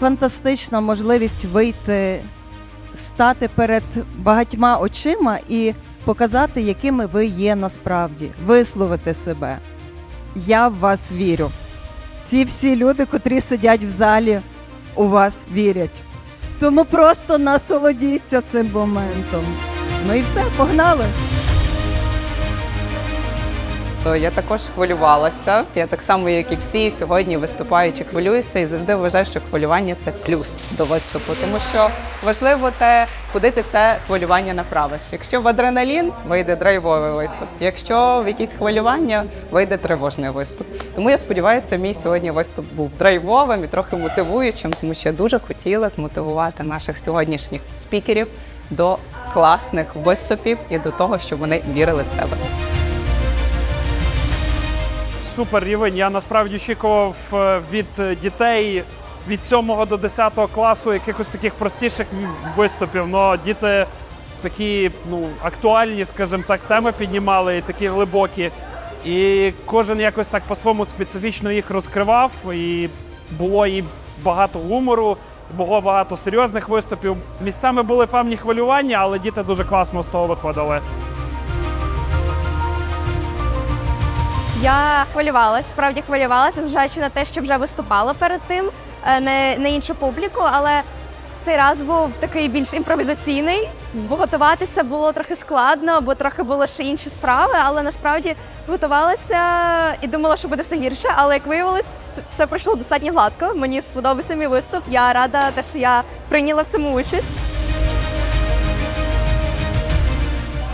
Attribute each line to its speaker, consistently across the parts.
Speaker 1: фантастична можливість вийти, стати перед багатьма очима і показати, якими ви є насправді, висловити себе. Я в вас вірю. Ці всі люди, котрі сидять в залі, у вас вірять. Тому просто насолодіться цим моментом. Ну і все, погнали.
Speaker 2: То я також хвилювалася. Я так само, як і всі сьогодні виступаючи, хвилююся і завжди вважаю, що хвилювання це плюс до виступу, тому що важливо те, куди ти це хвилювання направиш. Якщо в адреналін вийде драйвовий виступ, якщо в якісь хвилювання вийде тривожний виступ. Тому я сподіваюся, мій сьогодні виступ був драйвовим і трохи мотивуючим, тому що я дуже хотіла змотивувати наших сьогоднішніх спікерів до класних виступів і до того, щоб вони вірили в себе.
Speaker 3: Супер рівень. Я насправді очікував е, від дітей від 7 до 10 класу якихось таких простіших виступів. Но діти такі ну, актуальні, скажімо так, теми піднімали і такі глибокі. І кожен якось так по-своєму специфічно їх розкривав. І було і багато гумору, було багато серйозних виступів. Місцями були певні хвилювання, але діти дуже класно з того виходили.
Speaker 4: Я хвилювалась, справді хвилювалася, зважаючи на те, що вже виступала перед тим е, не, не іншу публіку, але цей раз був такий більш імпровізаційний. Бо готуватися було трохи складно, бо трохи були ще інші справи, але насправді готувалася і думала, що буде все гірше. Але як виявилось, все пройшло достатньо гладко. Мені сподобався мій виступ. Я рада, те, що я прийняла в цьому участь.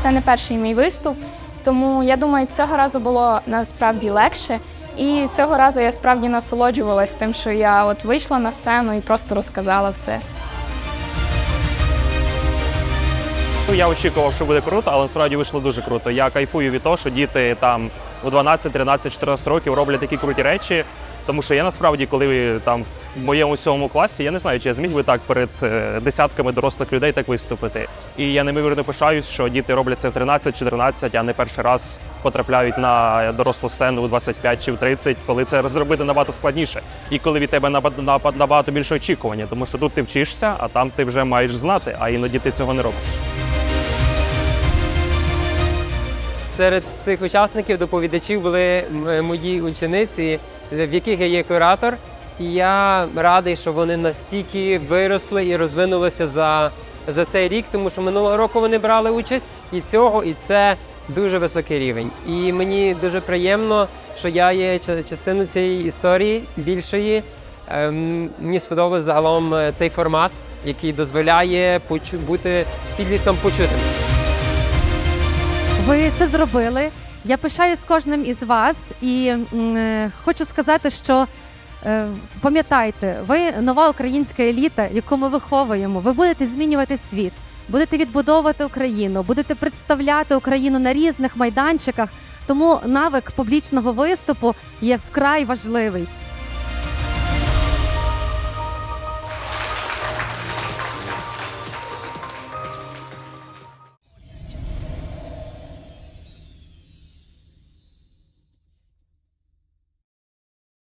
Speaker 5: Це не перший мій виступ, тому я думаю, цього разу було насправді легше. І цього разу я справді насолоджувалась тим, що я от вийшла на сцену і просто розказала все.
Speaker 6: Ну, я очікував, що буде круто, але насправді вийшло дуже круто. Я кайфую від того, що діти там у 12, 13, 14 років роблять такі круті речі. Тому що я насправді, коли там в моєму сьомому класі, я не знаю, чи я зміг би так перед е, десятками дорослих людей так виступити. І я неймовірно пишаюсь, що діти роблять це в 13-14, а не перший раз потрапляють на дорослу сцену у 25 чи в 30, коли це зробити набагато складніше. І коли від тебе наба- наба- набагато більше очікування, тому що тут ти вчишся, а там ти вже маєш знати, а іноді ти цього не робиш.
Speaker 7: Серед цих учасників доповідачів були мої учениці, в яких я є куратор. І я радий, що вони настільки виросли і розвинулися за, за цей рік, тому що минулого року вони брали участь і цього, і це дуже високий рівень. І мені дуже приємно, що я є ча- частиною цієї історії більшої. Ем, Мені сподобався загалом е, цей формат, який дозволяє бути підліткам почутим.
Speaker 8: Ви це зробили. Я пишаюсь кожним із вас і м, е, хочу сказати, що е, пам'ятайте, ви нова українська еліта, яку ми виховуємо. Ви будете змінювати світ, будете відбудовувати Україну, будете представляти Україну на різних майданчиках. Тому навик публічного виступу є вкрай важливий.